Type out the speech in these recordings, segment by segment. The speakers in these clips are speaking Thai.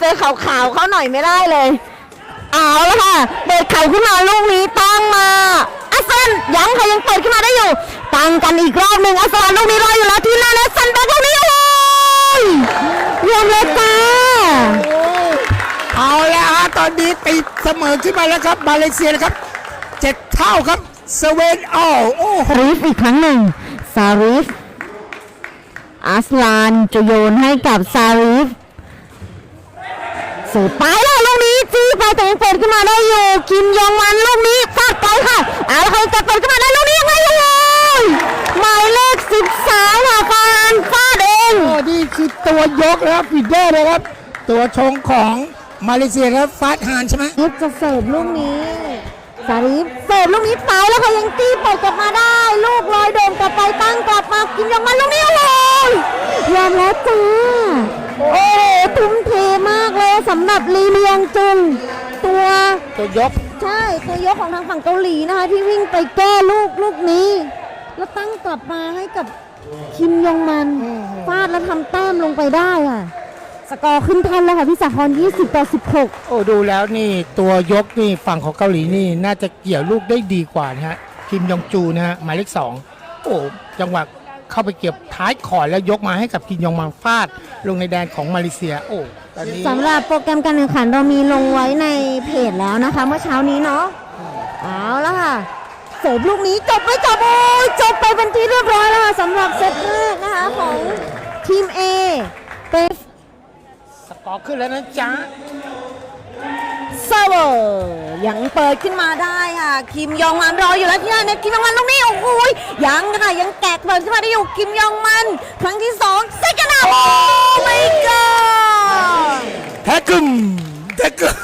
เจอขาวๆเขาหน่อยไม่ได้เลย เอาแล้วค่ะ เปิดเข่าขึ้นมาลูกนี้ตั้งมาอัสซันยังค่ะยังเปิดขึ้นมาได้อยู่ ตั้งกันอีกรอบหนึ่งอัสซันลูกนี้รออยู่แล้วที่หน้าและซันแบ็คลูกนี้โอ้ยเยี่ยมเลยจ้าเอาแล้วฮะตอนนี้ติดเสมอขึ้นมาแล้วครับมาเลเซียนะครับเจ็ดเท่าครับสเวนออลโอ้โห ซาริฟอีกครั้งหนึ่งซาริฟอัสลานจะโยนให้กับซาริฟ สูดไปแล้วลูกนี้จี้ไปแต่ยังเปิดขึ้นมาได้อยู่ กิมยองวันลูกนี้ฟาดไปค่ะเอาละค่ะจะเปิดขึ้นมาได้ลูกนี้ยังไงยังไงหมายเลขสิบสามค่ะฟานฟาดเองโอ้นี่คือตัวยกนะครับฟีเดอร์นะครับ ตัวชงของมาเลเซียครับฟาดฮานใช่ไหมยิบจะเสิร์ฟลูกนี้ซาริฟเสิร์ฟลูกนี้ไปแล้วค่ะยังตีเปิดกลับมาได้ ลูกลอยโดมกลับไปตั้งกลับมากินยองมันลูกนี้โอ้โหยอมแล้วจ้า โอ้โหทุ่มเทมากเลยสำหรับลีเลียงจุง ตัวตัวยก ใช่ตัวยกของทางฝั่งเกาหลีนะคะ ที่วิ่งไปแก้ลูกลูกนี้ แล้วตั้งกลับมาให้กับคิมยองมันฟาดแล้วทำแต้มลงไปได้ค่ะ สกอร์ขึ้นทันแล้วค่ะพี่สาคร20 ต่อ 16 โอ้ดูแล้วนี่ตัวยกนี่ฝั่งของเกาหลีนี่น่าจะเกี่ยวลูกได้ดีกว่านะฮะคิมยองจูนะฮะหมายเลขสองโอ้จังหวะ เข้าไปเกี่ยวท้ายขอนแล้วยกมาให้กับคิมยองมังฟาด ลงในแดนของมาเลเซียโอ้ตอนนี้สำหรับโปรแกรมการแข่งขันเรามีลงไว้ในเพจแล้วนะคะ เมื่อเช้านี้เนาะเอาแล้วค่ะเสิร์ฟลูกนี้จบไปจบโอ้ยจบไปเป็นที่เรียบร้อยแล้วค่ะสำหรับเซตแรกนะคะของทีม A เป็นสกอร์ขึ้นแล้วนะจ๊ะเซอร์เวอร์ยังเปิดขึ้นมาได้ค่ะคิมยองมันรออยู่แล้วที่หน้าเน็ตคิมยองมันลูกนี้โอ้โหยังค่ะ ยังแกะเปิดขึ้นมาได้อยู่คิมยองมัน ครั้งที่สองเซกันอัพโอ้ไม่ก็แท็กกึมแท็กกึม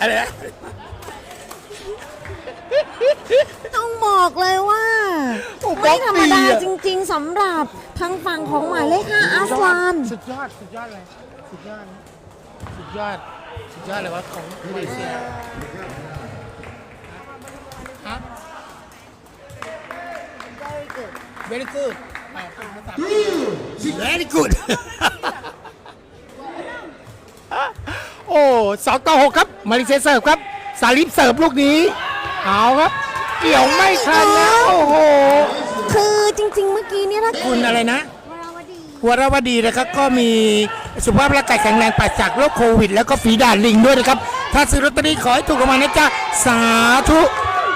อะไรนะต้องบอกเลยว่า โอ้ไม่ธรรมดาบล็อกจริง ๆสำหรับทางฝั่งของหมายเลข5อาสลาน สุดยอด สุดยอดเลย สุดยอด สุดยอด สุดยอดเลยว่าของมาเลเซียฮะ very good อ่าภาษา very good โอ้สองต่อหกครับ มาเลเซียเสิร์ฟครับ สาลิปเสิร์ฟลูกนี้ เอาครับ เกี่ยวไม่ทันแล้วโอ้โห คือจริง ๆ เมื่อกี้เนี่ยถ้าคุณอะไรนะ วราวดี วรวดีนะครับก็มีสุขภาพร่างกายแข็งแรงปราศจากโรคโควิด แล้วก็ฝีดาดลิงด้วยนะครับ ถ้าซื้อลอตเตอรี่ขอให้ถูกรางวัลนะจ๊ะ สาธุ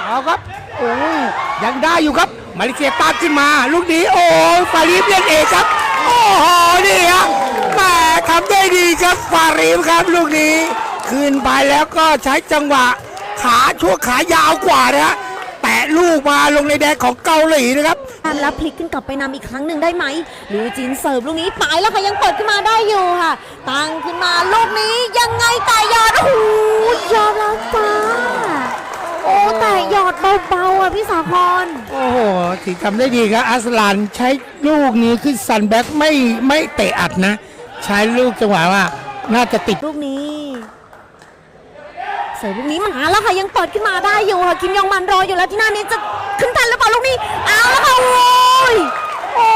เอาครับ โอ้ยยังได้อยู่ครับ มาเลเซียตามขึ้นมาลูกนี้โอ้ฟารีฟเล่นเองครับ โอ้โหนี่ครับแหมทำได้ดีครับฟารีฟครับ ลูกนี้ขึ้นไปแล้วก็ใช้จังหวะ ขาชั่วขายาวกว่านะฮะแตะลูกมาลงในแดนของเกาหลีนะครับ แล้วพลิกขึ้นกลับไปนำอีกครั้งหนึ่งได้ไหมหรือจีนเสิร์ฟลูกนี้ไปแล้วค่ะยังเปิดขึ้นมาได้อยู่ค่ะ ตั้งขึ้นมาลูกนี้ยังไงแต่ยอดโอ้โหยอดแล้วจ้า อ้แต่หยอดเบาๆอะพี่สาพรโอ้โหถือทำได้ดีครับอัสลานใช้ลูกนี้ขึ้นซันแบ็กไม่ไม่เตะอัดนะ ใช้ลูกจังหวะว่า น่าจะติดลูกนี้เสิร์ฟลูกนี้มาแล้วค่ะยังเปิดขึ้นมาได้อยู่ค่ะคิมยองมันรออยู่แล้วที่หน้านี้จะขึ้นทันหรือเปล่าลูกนี้เอาแล้วค่ะโอ้ยโอ้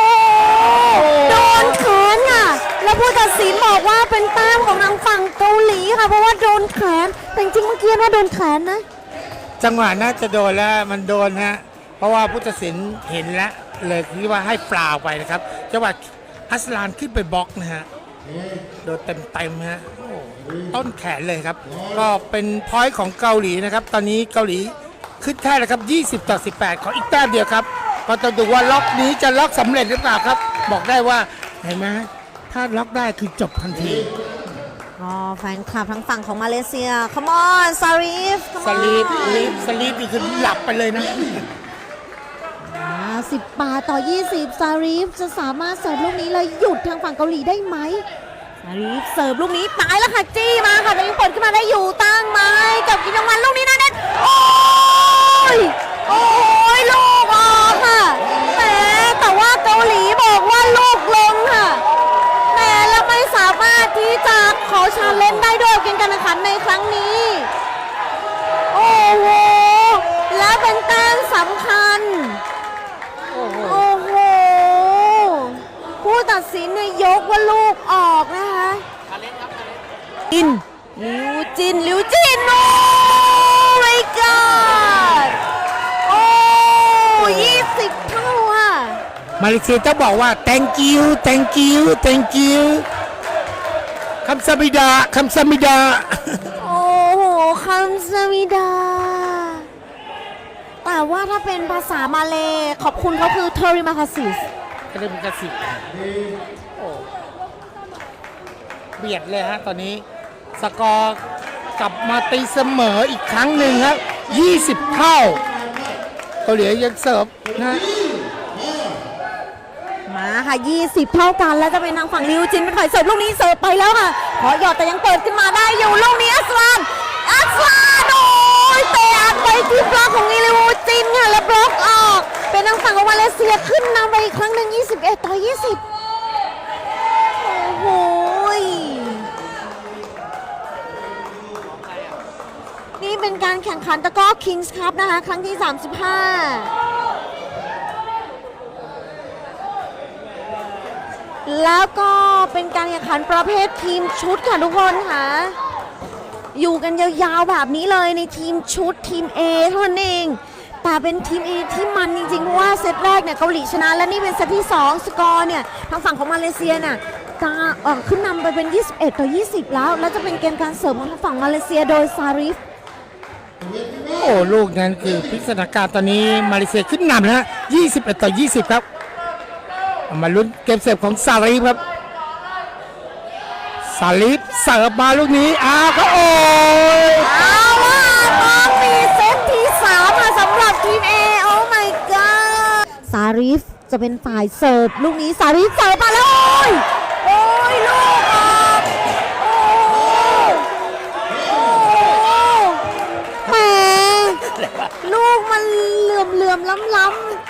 โดนแขนค่ะ แล้วผู้ตัดสินบอกว่าเป็นแต้มของทางฝั่งเกาหลีค่ะเพราะว่าโดนแขนแต่จริงๆเมื่อกี้ว่าโดนแขนนะ จังหวะน่าจะโดนแล้วมันโดนฮะเพราะว่าผู้ตัดสินเห็นแล้วเลยคิดว่าให้เปล่าไปนะครับ จังหวะอัสลานขึ้นไปบล็อกนะฮะโดนเต็มเต็มๆฮะต้นแขนเลยครับ ก็เป็นพอยต์ของเกาหลีนะครับ ตอนนี้เกาหลีขึ้นแท่แล้วครับ 20 ต่อ 18 ขออีกแต้มเดียวครับ ก็ต้องดูว่าล็อกนี้จะล็อกสำเร็จหรือเปล่าครับ บอกได้ว่าเห็นไหมถ้าล็อกได้คือจบทันที อ๋อแฟนคลับทั้งฝั่งของมาเลเซีย come on ซาริฟ come สลีป on ลีปสลีปนี่คือหลับไปเลยนะ สิบ8ต่อ 20 ซาริฟจะสามารถเสิร์ฟลูกนี้แล้วหยุดทางฝั่งเกาหลีได้ไหม ซาริฟเสิร์ฟลูกนี้ตายแล้วค่ะ จี้มาค่ะแต่ยังเปิดขึ้นมาได้อยู่ตั้งไม้กับกินรางวัลลูกนี้นะเน็ตโอ้ยโอ้ยลูกออกค่ะแหมแต่ว่าเกาหลีบอกว่าลูกลงค่ะแหมแล้วไม่สามารถที่จะขอ ชาเลนจ์ได้ด้วยเกมการแข่งขันในครั้งนี้ โอ้โห และเป็นแต้มสำคัญโอ้โหโอ้โห ผู้ตัดสินเนี่ยยกว่าลูกออกนะคะอินลิวจินลิวจิน โอ้ my god โอ้ยี่สิบเท่าอะ มาเลเซียจะบอกว่า thank you thank you thank you คำสมิดาคำสมิดา โอ้โหคำสมิดา แต่ว่าถ้าเป็นภาษามาเลขอบคุณเขาคือเทอริมาคาซิสก็เลยเป็นกระสิบโอ้เบียดเลยฮะตอนนี้ สกอร์กลับมาตีเสมออีกครั้งหนึ่งครับ 20 เท่าเกาหลียังเสิร์ฟนะมา ค่ะ 20 เท่ากัน แล้วจะเป็นทางฝั่งลิวจินเป็นฝ่ายเสิร์ฟลูกนี้เสิร์ฟไปแล้วค่ะ ขอหยอดแต่ยังเปิดขึ้นมาได้อยู่ลูกนี้อัสลานอัสลานโอ้ยเตะไปที่บล็อกของลิวจินค่ะแล้วบล็อกออก เป็นทางฝั่งของมาเลเซียขึ้นนำไปอีกครั้งหนึ่ง21 ต่อ 20โอ้โหยนี่เป็นการแข่งขันตะก้อ Kings Cup นะคะ ครั้งที่ 35 แล้วก็เป็นการแข่งขันประเภททีมชุดค่ะทุกคนค่ะ อยู่กันยาวๆแบบนี้เลยในทีมชุดทีม A เท่านั้นเอง แต่เป็นทีม A ที่มันจริงๆเพราะว่าเซตแรกเนี่ยเกาหลีชนะ และนี่เป็นเซตที่ 2 สกอร์เนี่ยทางฝั่งของมาเลเซียเนี่ยจะเออขึ้นนำไปเป็น 21 ต่อ 20 แล้ว แล้วจะเป็นเกมการเสริมของทางฝั่งมาเลเซียโดยซาริฟโอ้ลูกนั้นคือพิสถานการณ์ตอนนี้มาเลเซียขึ้นนำแล้วฮะ21 ต่อ 20 ครับ มาลุ้นเกมเสิร์ฟของซาลีฟครับซาลีฟเสิร์ฟมาลูกนี้อ้าวก็โอ้ยเอาล่ะต้องมีเซตที่3ค่ะสำหรับทีม A โอ้ my god ซาริฟจะเป็นฝ่ายเสิร์ฟลูกนี้ซาริฟเสิร์ฟมาแล้วโอ้ยโอ้ยลูกออกโอ้โอ้แหมลูกมันเหลื่อมเหลื่อมล้ำล้ำ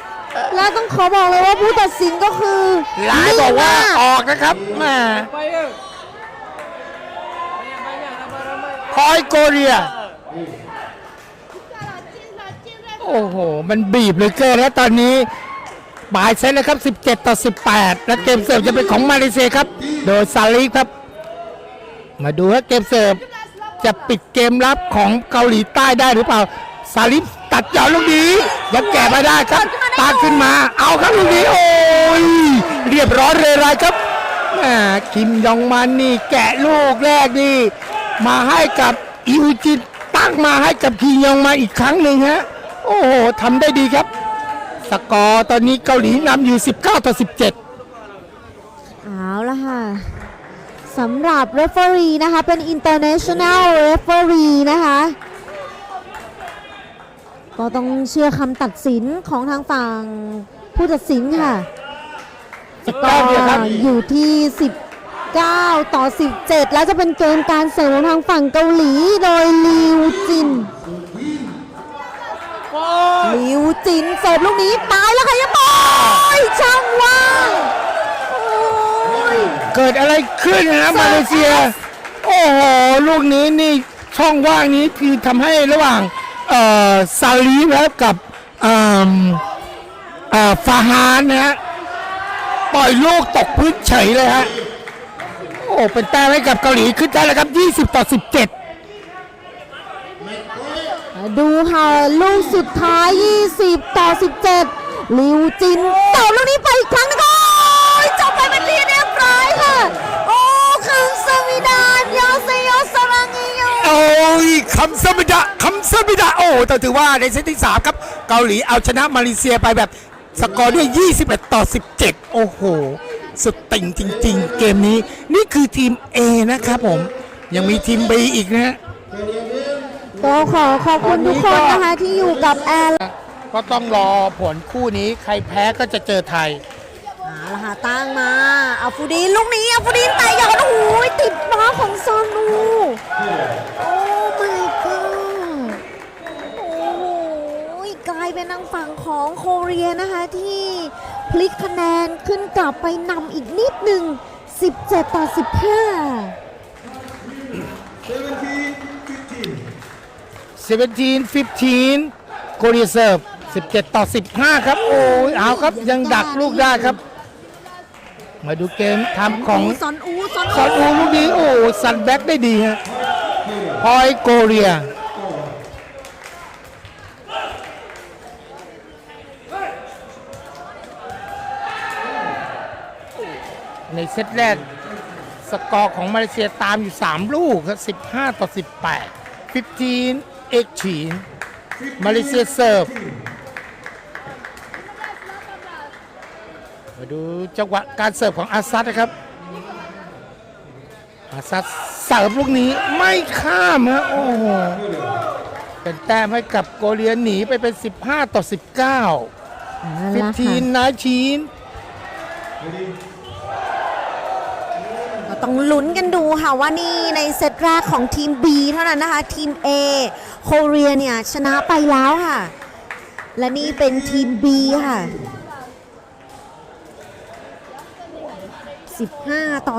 และต้องขอบอกเลยว่าผู้ตัดสินก็คือหลายบอกว่าออกนะครับแหม่คอยโกเรีย โอ้โห มันบีบเหลยเกินแล้วตอนนี้ปลายเซตแล้วครับ 17 ต่อ 18 และเกมเสิร์ฟจะเป็นของมาเลเซียครับ โดยซาลีฟครับ มาดูว่าเกมเสิร์ฟจะปิดเกมรับของเกาหลีใต้ได้หรือเปล่า ซาลิฟ ตัดเจาะลูกนี้ยังแก่ไม่ได้ครับตามขึ้นมา เอาครับลูกนี้โอ้ยเรียบร้อยเลยไรครับแหมคิมยองมันนี่แกะลูกแรกนี่มาให้กับอิวจินตั้งมาให้กับคิมยองมาอีกครั้งหนึ่งฮะโอ้โหทำได้ดีครับ สกอร์ตอนนี้เกาหลีนำอยู่ 19 ต่อ 17 เอาละค่ะสำหรับ referee นะคะเป็น international referee นะคะ ก็ต้องเชื่อคำตัดสินของทางฝั่งผู้ตัดสินค่ะสกอร์เดียวครับอยู่ที่ 19 ต่อ 17 แล้วจะเป็นเกมการเสริมของทางฝั่งเกาหลีโดยลิวจินลิวจินเสิร์ฟลูกนี้ตายแล้วค่ะยังบอยช่างว่างโอ้ยเกิดอะไรขึ้นนะมาเลเซีย โอ้โห ลูกนี้นี่ช่องว่างนี้คือทำให้ระหว่างเอ่อ ซาลีแล้วกับเอ่อเอ่อฟาฮานนะฮะปล่อยลูกตกพื้นเฉยเลยฮะโอ้เป็นแต้มให้กับเกาหลีขึ้นได้แล้วครับ 20 ต่อ 17ดูค่ะลูกสุดท้าย 20 ต่อ 17 ลิวจินเสิร์ฟลูกนี้ไปอีกครั้งหนึงโอ้ยจบไปเป็นที่เรียบร้อยค่ะ โอ้คังสมิดานยอเซโยสรังเอโยโอ้ยคำสมิดะคำสมิดะโอ้แต่ถือว่าในเซตที่ 3 ครับ เกาหลีเอาชนะมาเลเซียไปแบบสกอร์ด้วย 21 ต่อ 17 โอ้โห สุดติ่งจริง ๆ เกมนี้ นี่คือทีม A นะครับผม ยังมีทีม B อีกนะฮะก็ขอขอบคุณทุกคนนะคะ ที่อยู่กับแอร์ก็ต้องรอผลคู่นี้ใครแพ้ก็จะเจอไทยเอาละค่ะตั้งมาเอาฟูดีนลูกนี้เอาฟูดีนแต่หยอดโอ้ยติดบล็อกของซอนูโอ้ my ายเป็นทางฝั่งของโคเรียนะคะที่พลิกคะแนนขึ้นกลับไปนำอีกนิดหนึ่ง 17 ต่อ 15 17-15 โคเรียเซิร์ฟ 17 ต่อ 15 ครับ โอ้ยเอาครับยังดักลูกได้ครับ มาดูเกมทำของซอนอูซอนอูลูกนี้ โอ้ ซันแบ็กได้ดีฮะพอยโกเรีย ในเซตแรกสกอร์ของมาเลเซียตามอยู่ 3 ลูกครับ15 ต่อ 18 15เอกฉีนมาเลเซียเสิร์ฟมาดูจังหวะการเสิร์ฟของอาซัดนะครับ อาซัดเสิร์ฟลูกนี้ไม่ข้ามฮะโอ้โหเป็นแต้มให้กับโกเลียหนีไปเป็น 15 ต่อ 19นั่นแหละค่ะ15นาชีนก็ ต้องลุ้นกันดูค่ะว่านี่ในเซตแรกของทีม B เท่านั้นนะคะ ทีม A โคเรียเนี่ยชนะไปแล้วค่ะ และนี่เป็นทีม B ค่ะ 15 ต่อ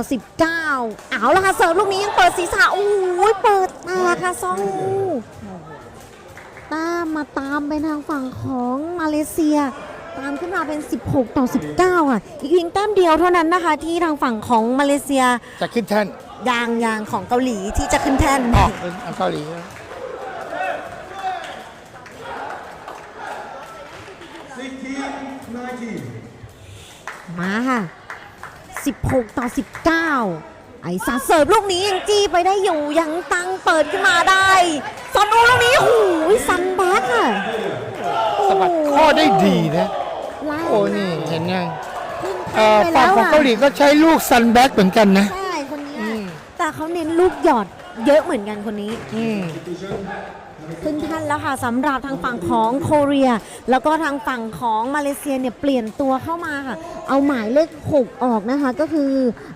19 เอาละค่ะเสิร์ฟลูกนี้ยังเปิดศีรษะโอ้ยเปิดตาค่ะซองอูตามมาตามไปทางฝั่งของมาเลเซีย ตามขึ้นมาเป็น 16 ต่อ 19 ค่ะ อีกเพียงแต้มเดียวเท่านั้นนะคะ ที่ทางฝั่งของมาเลเซียจะขึ้นแท่นยางยางของเกาหลีที่จะขึ้นแท่นออกเป็นเกาหลีนะมาค่ะ 16 ต่อ 19 ไอ้ซาเสิร์ฟลูกนี้ยังจี้ไปได้อยู่ยังตังเปิดขึ้นมาได้ซอนอูลูกนี้โอ้โหซันแบ็กค่ะสะบัดข้อได้ดีนะ ไล่โอ้นี่เห็นยังขึ้นเอ่แท่อนไปฝั่งแล้วของอะเกาหลีก็ใช้ลูกซันแบ็กเหมือนกันนะ ใช่คนนี้อืม แต่เขาเน้นลูกหยอดเยอะเหมือนกันคนนี้ อืม ขึ้นแท่นแล้วค่ะสำหรับทางฝั่งของโคเรีย แล้วก็ทางฝั่งของมาเลเซียเนี่ยเปลี่ยนตัวเข้ามาค่ะ เอาหมายเลข 6 ออกนะคะ ก็คือ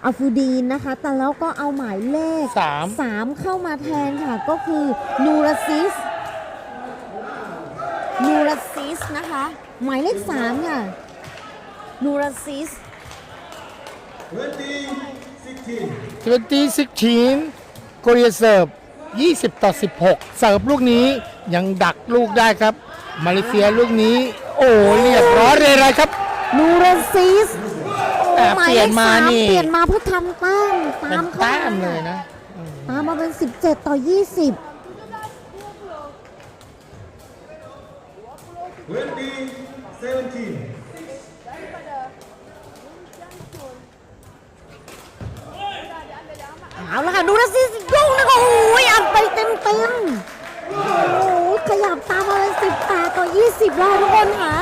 อัฟูดีนนะคะ แต่แล้วก็เอาหมายเลข สาม 3 เข้ามาแทนค่ะ ก็คือนูราซิสนูราซิสนะคะ หมายเลข3ค่ะนูราซิสทเวนตี้ซิกชีนโกเรียเสิร์ฟ 20 ต่อ 16 เสิร์ฟลูกนี้ยังดักลูกได้ครับ มาเลเซียลูกนี้ โอ้เรียบร้อยเลยเลยครับ นูราซิสแต่หมายเปลี่เลยนขมาสามนี่ เปลี่ยนมาเพื่อทำแต้มตาเป็นมเข้าแต้มมาเลยนะตามมาเป็น 17 ต่อ 20เอาละค่ะดูนะสิลูกนะก็โอ้ยอัดไปเต็มเต็มๆโอ้โหขยับตามมาเป็น18ต่อ 20แล้วทุกคนค่ะ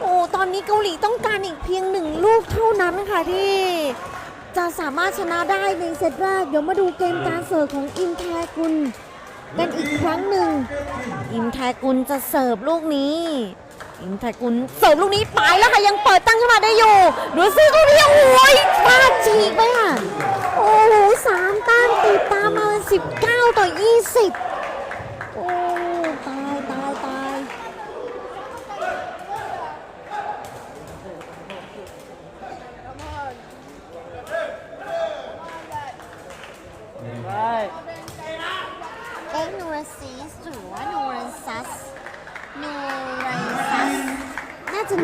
โอ้ตอนนี้เกาหลีต้องการอีกเพียงหนึ่งลูกเท่านั้นค่ะที่จะสามารถชนะได้ในเซตแรก เดี๋ยวมาดูเกมการเสิร์ฟของอิมแทกุลกันอีกครั้งหนึ่ง อิมแทกุลจะเสิร์ฟลูกนี้ อินไทกุลเสิร์ฟลูกนี้ไปแล้วค่ะยังเปิดตั้งขึ้นมาได้อยู่ดูซิลูกนี้โอ้ยฟาดฉีกไปค่ะโอ้โหสามแต้มติดตามมาเป็น19ต่อ20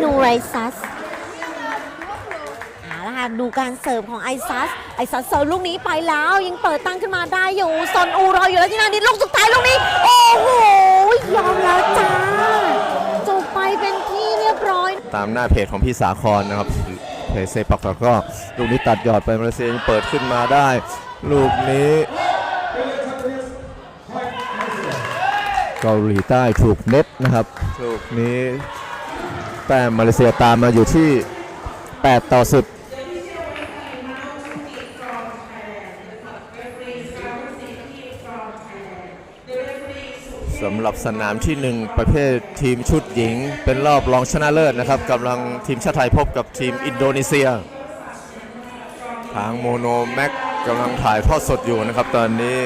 นูไรซัสเอาละค่ะดูการเสิร์ฟของไอซัสไอซัสเสิร์ฟลูกนี้ไปแล้วยังเปิดตั้งขึ้นมาได้อยู่ซอนอูรออยู่แล้วที่นานิดลูกสุดท้ายลูกนี้ โอ้โหยอมแล้วจ้าจบไปเป็นที่เรียบร้อย ตามหน้าเพจของพี่สาครนะครับเพจเซปักตะก็ลูกนี้ตัดยอดไปมาเลเซียยังเปิดขึ้นมาได้ ลูกนี้เกาหลีใต้ถูกเน็ตนะครับ ลูกนี้ แต้มมาเลเซียตามมาอยู่ที่ 8 ต่อ 10สำหรับสนามที่ 1 ประเภททีมชุดหญิง เป็นรอบรองชนะเลิศนะครับกำลังทีมชาติไทยพบกับทีมอินโดนีเซีย ทางโมโนแม็กกำลังถ่ายทอดสดอยู่นะครับ ตอนนี้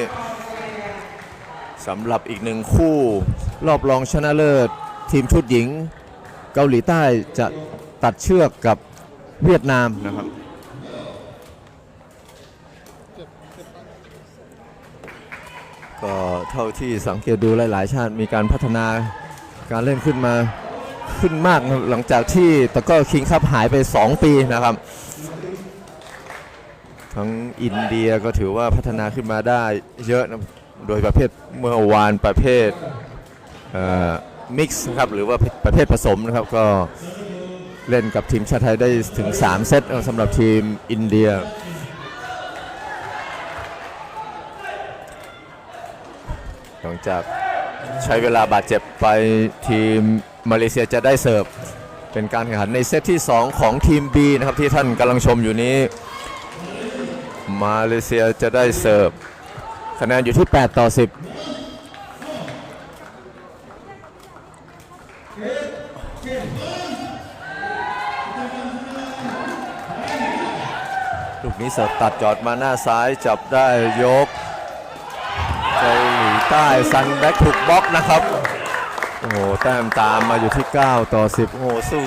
สำหรับอีกหนึ่งคู่ รอบรองชนะเลิศ ทีมชุดหญิง เกาหลีใต้จะตัดเชือกกับเวียดนามนะครับก็เท่าที่สังเกตดูหลาย ๆ ชาติมีการพัฒนาการเล่นขึ้นมาขึ้นมากหลังจากที่ตะกร้อคิงคัพหายไป 2 ปีนะครับ ทั้งอินเดียก็ถือว่าพัฒนาขึ้นมาได้เยอะนะโดยประเภทเมื่อวานประเภทเอ่อ มิกซ์ครับหรือว่าประเภทผสมนะครับก็เล่นกับทีมชาติไทยได้ถึง 3 เซตสำหรับทีมอินเดีย หลังจากใช้เวลาบาดเจ็บไปทีมมาเลเซียจะได้เสิร์ฟ เป็นการแข่งขันในเซตที่ 2 ของทีม B นะครับที่ท่านกำลังชมอยู่นี้ มาเลเซียจะได้เสิร์ฟคะแนนอยู่ที่ 8 ต่อ 10 นี้เสิร์ฟตัดจอดมาหน้าซ้ายจับได้ยกเกาหลีใต้ซันแบ็กถูกบล็อกนะครับ โอ้โหแต้มตามมาอยู่ที่ 9 ต่อ 10 โอ้โหสู้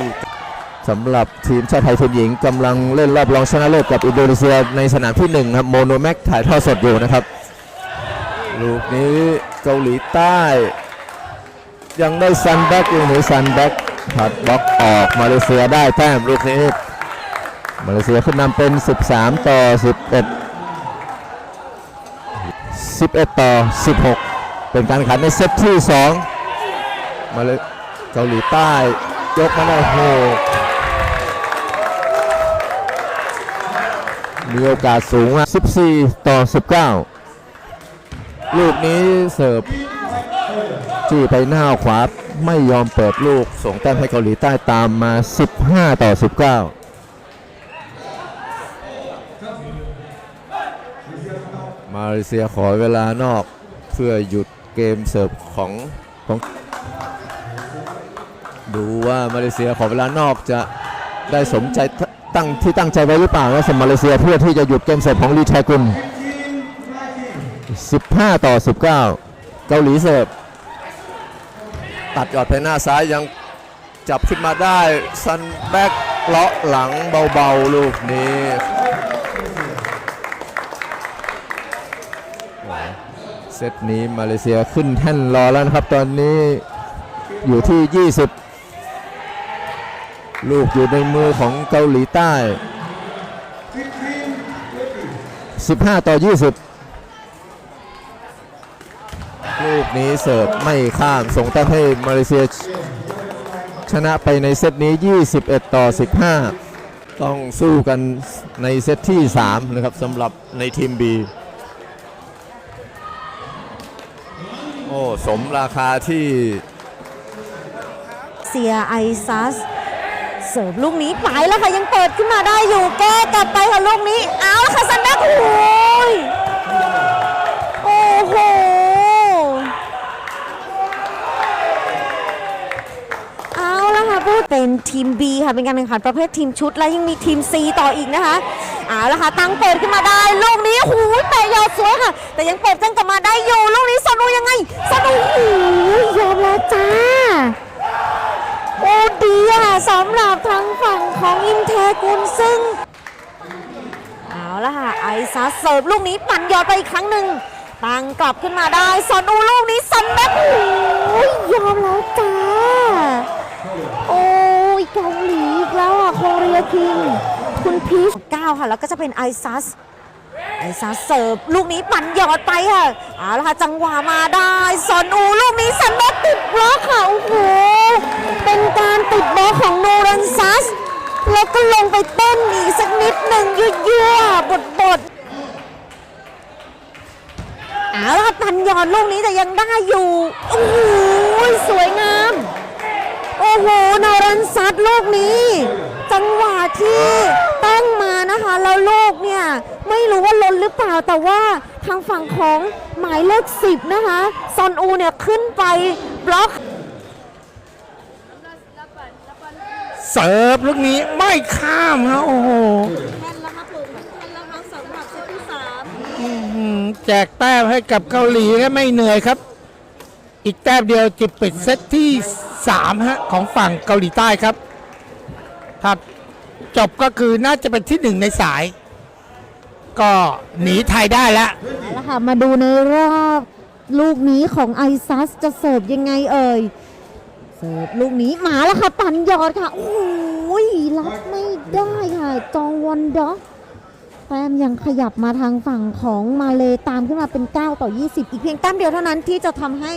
สำหรับทีมชาติไทยทีมหญิงกำลังเล่นรอบรองชนะเลิศกับอินโดนีเซียในสนามที่1ครับโมโนแม็กถ่ายทอดสดอยู่นะครับ ลูกนี้เกาหลีใต้ ยังได้ซันแบ็กอยู่หรือซันแบ็กผัดบล็อกออกมาเลเซียได้แต้มลูกนี้ มาเลเซียขึ้นนำเป็น 13 ต่อ 11 11 ต่อ 16 เป็นการขันในเซตที่ 2 มาเลเกาหลีใต้ยกมาได้โหมีโอกาสสูงอะ14 ต่อ 19 ลูกนี้เสิร์ฟจี้ไปหน้าขวาไม่ยอมเปิดลูก ส่งแต้มให้เกาหลีใต้ตามมา 15 ต่อ 19 มาเลเซียขอเวลานอกเพื่อหยุดเกมเสิร์ฟของของดูว่ามาเลเซียขอเวลานอกจะได้สมใจตั้งที่ตั้งใจไว้หรือเปล่านะสำหรับมาเลเซียเพื่อที่จะหยุดเกมเสิร์ฟของลีแทกุล15 ต่อ 19 เกาหลีเสิร์ฟตัดยอดไปหน้าซ้ายยังจับขึ้นมาได้ซันแบ็กเลาะหลังเบาๆ ลูกนี้ เซตนี้มาเลเซียขึ้นแท่นรอแล้วนะครับ ตอนนี้อยู่ที่ 20 ลูกอยู่ในมือของเกาหลีใต้ 15 ต่อ 20 ลูกนี้เสิร์ฟไม่ข้ามส่งแต้มให้มาเลเซียชนะไปในเซตนี้ 21 ต่อ 15 ต้องสู้กันในเซตที่ 3 นะครับสำหรับในทีม B โอ้สมราคาที่ เซียไอซัสเสิร์ฟลูกนี้ไปแล้วค่ะยังเปิดขึ้นมาได้อยู่แก้กลับไปค่ะลูกนี้เอาละค่ะซันแบ็กโอ้ยโอ้โหเอาละค่ะพูดเป็นทีม B ค่ะเป็นการแข่งขันประเภททีมชุด และยังมีทีม C ต่ออีกนะคะเอาละค่ะตั้งเปิดขึ้นมาได้ลูกนี้หู แต่ยอดสวยค่ะ แต่ยังเปิดกันกลับมาได้อยู่ลูกนี้สนุยังไงสนุหูยยอมแล้วจ้าโอ้ดีอะสำหรับทางฝั่งของอินเทกุลซึ่งเอาละค่ะไอซัสเสิร์ฟลูกนี้ปั่นยอดไปอีกครั้งหนึ่งตั้งกลับขึ้นมาได้ซอนอูลูกนี้ซันแบ็คโอ้ยยอมแล้วจ้าโอ้ยเกาหลีอีกแล้วอะโคเรียคิงคุณพีชเก้าค่ะ แล้วก็จะเป็นไอซัส ไอซัสเสิร์ฟลูกนี้ปั่นหยอดไปค่ะเอาละค่ะจังหวะมาได้ซอนอูลูกนี้ซันแบ็คติดบล็อกค่ะโอ้โหเป็นการติดบล็อกของโนรันซัส แล้วก็ลงไปเต้นอีกสักนิดหนึ่งยั่วๆบดบดๆเอาละค่ะปั่นหยอดลูกนี้แต่ยังได้อยู่โอ้โหสวยงาม โอ้โหโนรันซัดลูกนี้ จังหวะที่ตั้งมานะคะ แล้วลูกเนี่ย ไม่รู้ว่าล้นหรือเปล่าแต่ว่าทางฝั่งของหมายเลขสิบนะคะซอนอูเนี่ยขึ้นไปบล็อกเสิร์ฟลูกนี้ไม่ข้ามฮะโอ้โหแม่นแล้วครับลุงแม่นแล้วครับสำหรับเซตที่สามอื้อหือแจกแต้มให้กับเกาหลีและไม่เหนื่อยครับ อีกแต้มเดียวจะปิดเซตที่3ฮะของฝั่งเกาหลีใต้ครับ ถ้าจบก็คือน่าจะเป็นที่หนึ่งในสาย ก็หนีไทยได้แล้วเอาละค่ะมาดูในรอบลูกนี้ของไอซัสจะเสิร์ฟยังไงเอ่ย เสิร์ฟลูกนี้มาแล้วค่ะปันยอดค่ะ โอ้ยรับไม่ได้ค่ะจองวอนด็อกแต้มยังขยับมาทางฝั่งของมาเลตามขึ้นมาเป็น 9 ต่อ 20 อีกเพียงแต้มเดียวเท่านั้นที่จะทำให้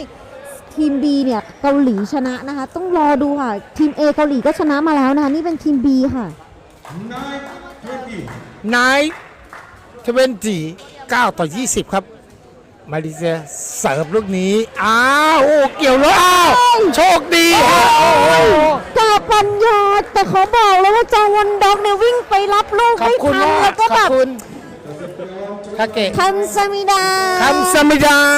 ทีม B เนี่ยเกาหลีชนะนะคะ ต้องรอดูค่ะ ทีม A เกาหลีก็ชนะมาแล้วนะคะ นี่เป็นทีม B ค่ะนายทเวนตี9ต่อ20ครับ มาเลเซียเสิร์ฟลูกนี้ อ้าวโอ้เกี่ยวแล้วอ้าวโชคดีฮะโอ้โหกาปัญญาแต่เขาบอกแล้วว่าจาวันด็อกเนี่ยวิ่งไปรับลูกขอบไม่คุณทันมาแล้กวก็อแบบบคุณคาเกะคันซามิดา คำสมิดา